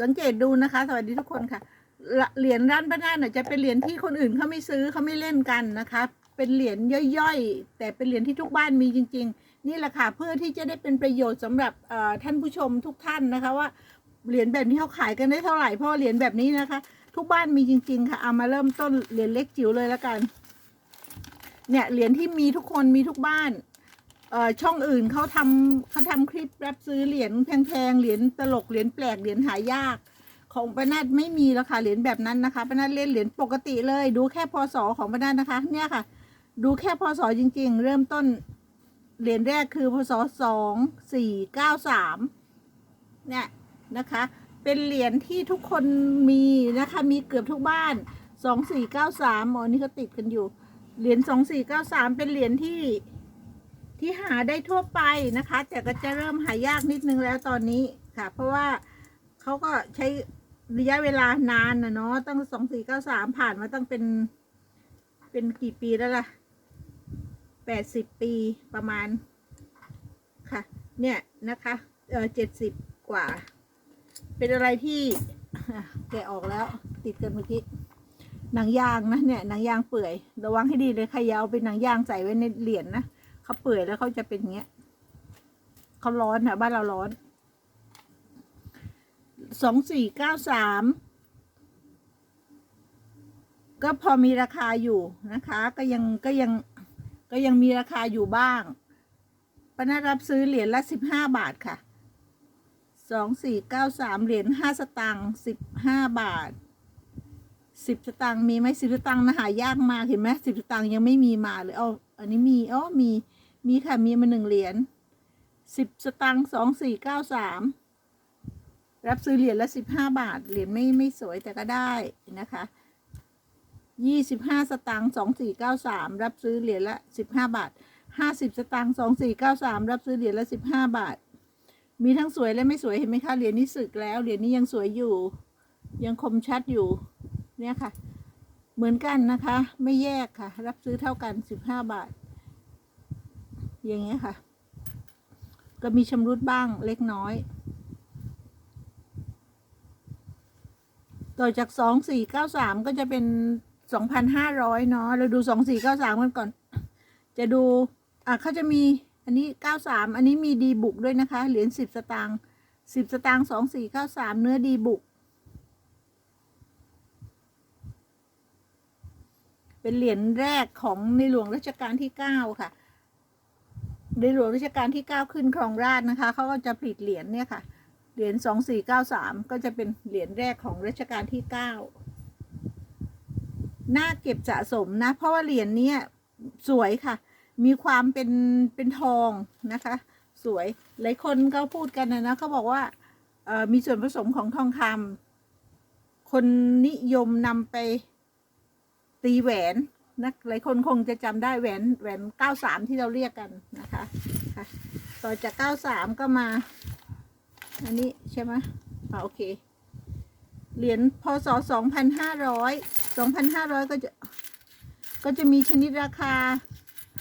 สังเกตดูนะคะ สวัสดีทุกคนค่ะละเหรียญร้านป้านาฏน่ะจะเป็นเหรียญที่คนอื่นเขาไม่ซื้อเขาไม่เล่นกันนะคะ เป็นเหรียญย่อยๆ แต่เป็นเหรียญที่ทุกบ้านมีจริง ๆ นี่แหละค่ะเพื่อที่จะได้เป็นประโยชน์สำหรับท่านผู้ชมทุกท่านนะคะว่าเหรียญแบบนี้เขาขายกันได้เท่าไหร่เพราะเหรียญแบบนี้นะคะ ทุกบ้านมีจริง ๆ ค่ะเอามาเริ่มต้นเหรียญเล็กจิ๋วเลยแล้วกัน เนี่ยเหรียญที่มีทุกคนมีทุกบ้าน ช่องอื่นเขาทำเขาทำคลิปรับซื้อเหรียญแพงๆเหรียญตลกเหรียญแปลกเหรียญหายาก ของปนาดไม่มีแล้วค่ะเหรียญแบบนั้นนะคะปนาดเล่นเหรียญปกติเลย ดูแค่พศของปนาดนะคะเนี่ยค่ะ ดูแค่พศจริง ๆ เริ่มต้นเหรียญแรกคือพศสองสี่เก้าสามเนี่ยนะคะ เป็นเหรียญที่ทุกคนมีนะคะมีเกือบทุกบ้านสองสี่เก้าสามอ๋อนี่เขาติดกันอยู่เหรียญสองสี่เก้าสามเป็นเหรียญที่ ที่หาได้ทั่วไปนะคะ แต่ก็จะเริ่มหายากนิดนึงแล้วตอนนี้ค่ะ เพราะว่าเขาก็ใช้ระยะเวลานานนะเนาะตั้งสองสี่เก้าสามผ่านมาตั้งเป็น เป็นกี่ปีแล้วล่ะแปดสิบปีประมาณค่ะ เนี่ยนะคะเออเจ็ดสิบกว่า เป็นอะไรที่แกะออกแล้ว ติดกันเมื่อกี้หนังยางนะเนี่ยหนังยางเปื่อย ระวังให้ดีเลยใครอยาเอาเป็นหนังยางใส่ไว้ในเหรียญนะ เขาเปื่อยแล้วเขาจะเป็นเงี้ยเขาร้อนค่ะบ้านเราร้อนสองสี่เก้าสามก็พอมีราคาอยู่นะคะ ก็ยังก็ยังก็ยังมีราคาอยู่บ้างปนารับซื้อเหรียญละสิบห้าบาทค่ะสองสี่เก้าสามเหรียญห้าสตางค์สิบห้าบาทสิบสตางค์มีไหมสิบสตางค์นะหายากมากเห็นไหมสิบสตางค์ยังไม่มีมาเลยเอา อันนี้มีอ๋อมี มีค่ะ มีมาหนึ่งเหรียญสิบสตางค์สองสี่เก้าสามรับซื้อเหรียญละสิบห้าบาท เหรียญไม่ไม่สวยแต่ก็ได้นะคะยี่สิบห้าสตางค์สองสี่เก้าสามรับซื้อเหรียญละสิบห้าบาทห้าสิบสตางค์สองสี่เก้าสามรับซื้อเหรียญละสิบห้าบาท มีทั้งสวยและไม่สวยเห็นไหมคะเหรียญนี้สึกแล้วเหรียญนี้ยังสวยอยู่ ยังคมชัดอยู่ เนี่ยค่ะ เหมือนกันนะคะ ไม่แยกค่ะ รับซื้อเท่ากันสิบห้าบาท อย่างเงี้ยค่ะ ก็มีชำรุดบ้างเล็กน้อย ต่อจากสองสี่เก้าสามก็จะเป็นสองพันห้าร้อยเนาะเราดูสองสี่เก้าสามกันก่อน จะดู อะเขาจะมีอันนี้เก้าสามอันนี้มีดีบุกด้วยนะคะ เหรียญสิบสตางค์สิบสตางค์สองสี่เก้าสามเนื้อดีบุก เป็นเหรียญแรกของในหลวงรัชกาลที่เก้าค่ะ ในหลวงรัชกาลที่เก้าขึ้นครองราชนะคะเขาก็จะผลิตเหรียญเนี่ยค่ะ เหรียญสองสี่เก้าสามก็จะเป็นเหรียญแรกของรัชกาลที่เก้าน่าเก็บสะสมนะ เพราะว่าเหรียญนี้สวยค่ะ มีความเป็นเป็นทองนะคะ สวย หลายคนก็พูดกันนะนะเขาบอกว่ามีส่วนผสมของทองคำคนนิยมนำไป ตีแหวนนะหลายคนคงจะจำได้แหวนแหวนเก้าสามที่เราเรียกกันนะคะค่ะต่อจากเก้าสามก็มา อันนี้ใช่ไหมอ่าโอเค เหรียญพศสองพันห้าร้อยสองพันห้าร้อยก็จะก็จะมีชนิดราคา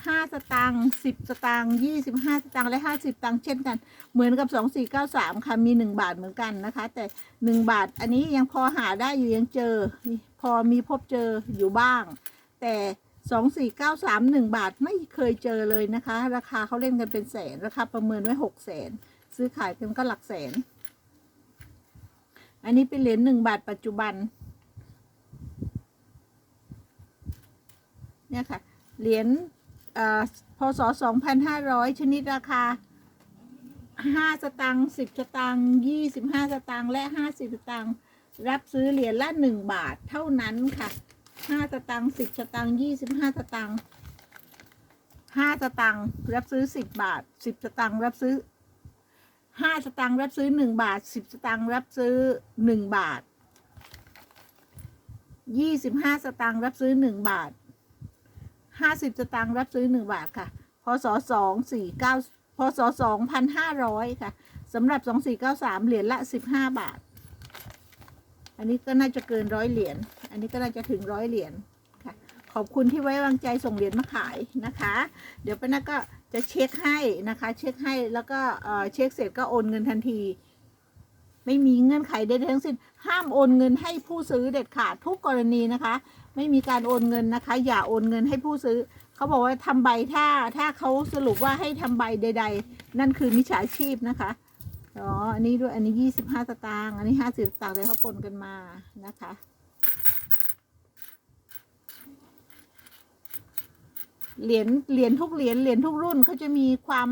ห้าสตางค์สิบสตางค์ยี่สิบห้าสตางค์และห้าสิบตังค์เช่นกัน เหมือนกับสองสี่เก้าสามค่ะมีหนึ่งบาทเหมือนกันนะคะ แต่หนึ่งบาทอันนี้ยังพอหาได้อยู่ยังเจอ พอมีพบเจออยู่บ้าง แต่สองสี่เก้าสามหนึ่งบาทไม่เคยเจอเลยนะคะ ราคาเขาเล่นกันเป็นแสนราคาประเมินไว้หกแสนซื้อขายกันก็หลักแสน อันนี้เป็นเหรียญหนึ่งบาทปัจจุบันเนี่ยค่ะเหรียญ พศสองพันห้าร้อยชนิดราคาห้าสตางค์สิบสตางค์ยี่สิบห้าสตางค์และห้าสิบสตางค์รับซื้อเหรียญละหนึ่งบาทเท่านั้นค่ะห้าสตางค์สิบสตางค์ยี่สิบห้าสตางค์ห้าสตางค์รับซื้อสิบาทสิบสตางค์รับซื้อห้าสตางค์รับซื้อหนึ่งบาทสิบสตางค์รับซื้อหนึ่งบาทยี่สิบห้าสตางค์รับซื้อหนึ่งบาท ห้าสิบสตางค์รับซื้อหนึ่งบาทค่ะ พศสองสี่เก้าพศสองพันห้าร้อยค่ะสำหรับสองสี่เก้าสามเหรียญละสิบห้าบาท อันนี้ก็น่าจะเกินร้อยเหรียญ อันนี้ก็น่าจะถึงร้อยเหรียญค่ะ ขอบคุณที่ไว้วางใจส่งเหรียญมาขายนะคะ เดี๋ยวป้านาก็จะเช็คให้นะคะ เช็คให้แล้วก็เช็คเสร็จก็โอนเงินทันที ไม่มีเงื่อนไขใดๆทั้งสิ้น ห้ามโอนเงินให้ผู้ซื้อเด็ดขาดทุกกรณีนะคะ ไม่มีการโอนเงินนะคะ อย่าโอนเงินให้ผู้ซื้อ เขาบอกว่าทำใบถ้าถ้าเขาสรุปว่าให้ทำใบใด ๆ นั่นคือมิจฉาชีพนะคะอ๋ออันนี้ด้วยอันนี้ยี่สิบห้าสตางค์อันนี้ห้าสิบสตางค์เลยเขาปนกันมานะคะเหรียญเหรียญทุกเหรียญเหรียญทุกรุ่นเขาจะมีความ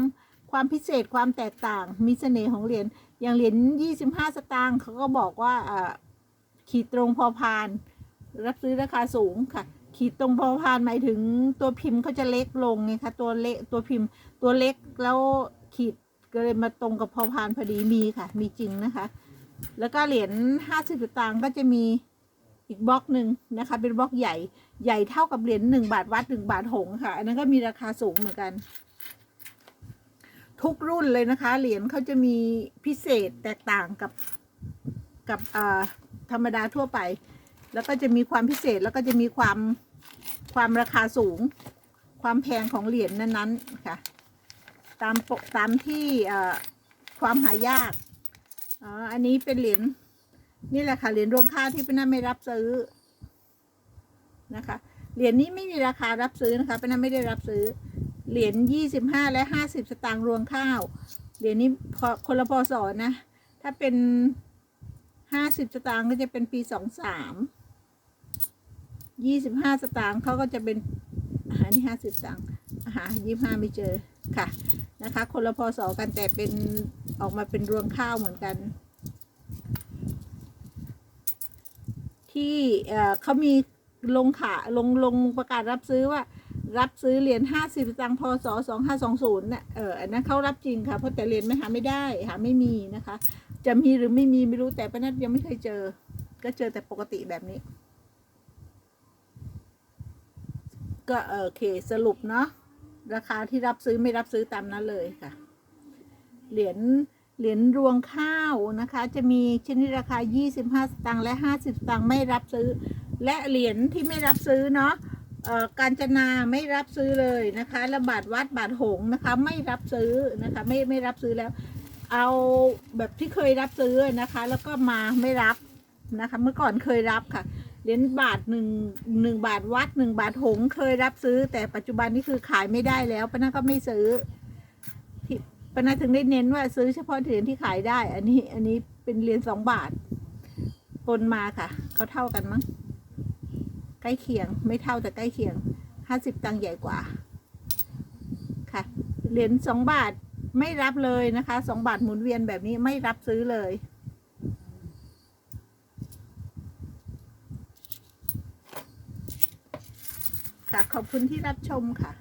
ความพิเศษความแตกต่าง มีเสน่ห์ของเหรียญอย่างเหรียญยี่สิบห้าสตางค์เขาก็บอกว่าอ่าขีดตรงพอพาน รับซื้อราคาสูงค่ะ ขีดตรงพอพานหมายถึงตัวพิมพ์เขาจะเล็กลงไงคะตัวเล็กตัวพิมพ์ตัวเล็กแล้วขีดก็เลยมาตรงกับพอพานพอดีมีค่ะ มีจริงนะคะ แล้วก็เหรียญห้าสิบตางค์ก็จะมีอีกบล็อกหนึ่งนะคะ เป็นบล็อกใหญ่ใหญ่เท่ากับเหรียญหนึ่งบาทวัดหนึ่งบาทหงค่ะ อันนั้นก็มีราคาสูงเหมือนกัน ทุกรุ่นเลยนะคะ เหรียญเขาจะมีพิเศษแตกต่างกับกับธรรมดาทั่วไป แล้วก็จะมีความพิเศษแล้วก็จะมีความความราคาสูง ความแพงของเหรียญนั้นๆค่ะ ตามปกตามที่ความหายากอ๋ออันนี้เป็นเหรียญนี่แหละค่ะเหรียญรวงข้าวที่เป็นน้าไม่รับซื้อนะคะเหรียญนี้ไม่มีราคารับซื้อนะคะเป็นน้าไม่ได้รับซื้อเหรียญยี่สิบห้าและห้าสิบสตางค์รวงข้าวเหรียญนี้พอคนละพอศนะ ถ้าเป็นห้าสิบสตางค์ก็จะเป็นปีสองสาม ยี่สิบห้าสตางค์เขาก็จะเป็นอาหารนี่ห้าสิบสตางค์อาหารยี่ห้าไม่เจอค่ะนะคะ คนละพศกันแต่เป็นออกมาเป็นรวงข้าวเหมือนกัน ที่เออเขามีลงขาลงลงประกาศรับซื้อว่า รับซื้อเหรียญห้าสิบตังค์พศสองห้าสองศูนย์เนี่ยเอออันนั้นเขารับจริงค่ะ เพราะแต่เหรียญไม่หาไม่ได้หาไม่มีนะคะ จะมีหรือไม่มีไม่รู้แต่ป้านัทยังไม่เคยเจอ ก็เจอแต่ปกติแบบนี้ ก็เออโอเคสรุปเนาะราคาที่รับซื้อไม่รับซื้อตามนั้นเลยค่ะ เหรียญเหรียญรวงข้าวนะคะ จะมีชนิดราคา 25 สตางค์และ 50 สตางค์ไม่รับซื้อ และเหรียญที่ไม่รับซื้อเนาะการจนาไม่รับซื้อเลยนะคะและบาทวัดบาทหงนะคะไม่รับซื้อนะคะไม่ไม่รับซื้อแล้ว เอาแบบที่เคยรับซื้อนะคะ แล้วก็มาไม่รับนะคะ เมื่อก่อนเคยรับค่ะ เหรียญบาทหนึ่งหนึ่งบาทวัดหนึ่งบาทหงเคยรับซื้อ แต่ปัจจุบันนี้คือขายไม่ได้แล้วป้านาก็ไม่ซื้อที่ป้านาถึงได้เน้นว่าซื้อเฉพาะเหรียญที่ขายได้ อันนี้อันนี้เป็นเหรียญสองบาทปนมาค่ะเขาเท่ากันมั้งใกล้เคียง ไม่เท่าแต่ใกล้เคียงห้าสิบตังค์ใหญ่กว่า ค่ะเหรียญสองบาทไม่รับเลยนะคะสองบาทหมุนเวียนแบบนี้ไม่รับซื้อเลย ค่ะขอบคุณที่รับชมค่ะ